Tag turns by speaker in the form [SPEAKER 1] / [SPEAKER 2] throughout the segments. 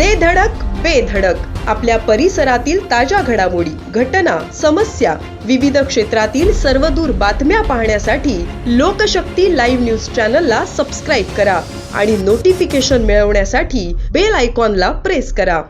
[SPEAKER 1] दे धडक बेधडक आपल्या परिसरातील ताज्या घडामोडी घटना समस्या विविध क्षेत्रातील सर्वदूर बातम्या पाहण्यासाठी लोकशक्ती लाईव्ह न्यूज चॅनलला सबस्क्राईब करा आणि नोटिफिकेशन मिळवण्यासाठी बेल आयकॉनला प्रेस करा.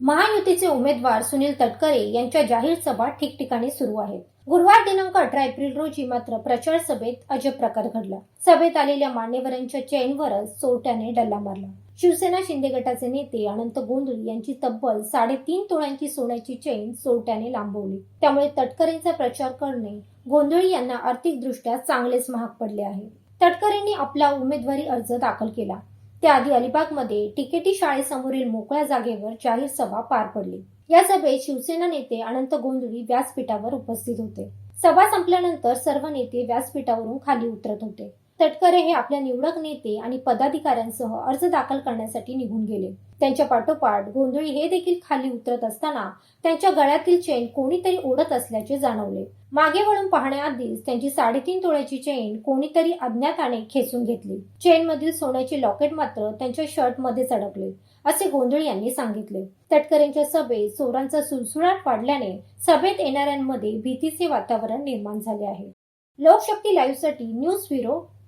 [SPEAKER 2] महायुतीचे उमेदवार सुनील तटकरे यांच्या जाहीर सभा ठिकठिकाणी सुरू आहेत. गुरुवार दिनांक अठरा एप्रिल रोजी मात्र प्रचार सभेत अजब प्रकार घडला. सभेत आलेल्या मान्यवरांच्या चेनवरच चोरट्याने डल्ला मारला. शिवसेना शिंदे गटाचे नेते अनंत गोंधळी यांची तब्बल साडेतीन तोळ्यांची सोन्याची चैन चोरट्याने लांबवली. त्यामुळे तटकरेंचा प्रचार करणे गोंधळी यांना आर्थिकदृष्ट्या चांगलेच महाग पडले आहे. तटकरेंनी आपला उमेदवारी अर्ज दाखल केला. त्याआधी अलिबागमध्ये टिकेटी शाळेसमोरील मोकळ्या जागेवर जाहीर सभा पार पडली. या सभेत शिवसेना नेते अनंत गोंधळी व्यासपीठावर उपस्थित होते. सभा संपल्यानंतर सर्व नेते व्यासपीठावरून खाली उतरत होते. तटकरे हे आपल्या निवडक नेते आणि पदाधिकाऱ्यांसह अर्ज दाखल करण्यासाठी निघून गेले. त्यांच्या पाठोपाठ गोंधळी हे देखील खाली उतरत असताना त्यांच्या गळ्यातील चेन कोणीतरी ओढत असल्याचे जाणवले. मागे वळून पाहण्याआधीच त्यांची साडेतीन तोळ्याची चेन कोणीतरी अज्ञाताने खेचून घेतली. चेन मधील सोन्याचे लॉकेट मात्र त्यांच्या शर्टमध्ये अडकले असे गोंधळ यांनी सांगितले. तटकरेंच्या सभेत चोरांचा सुळसुळाट वाढल्याने सभेत येणाऱ्यांमध्ये भीतीचे वातावरण निर्माण झाले आहे. लोकशक्ती लाईव्हसाठी न्यूज ब्युरो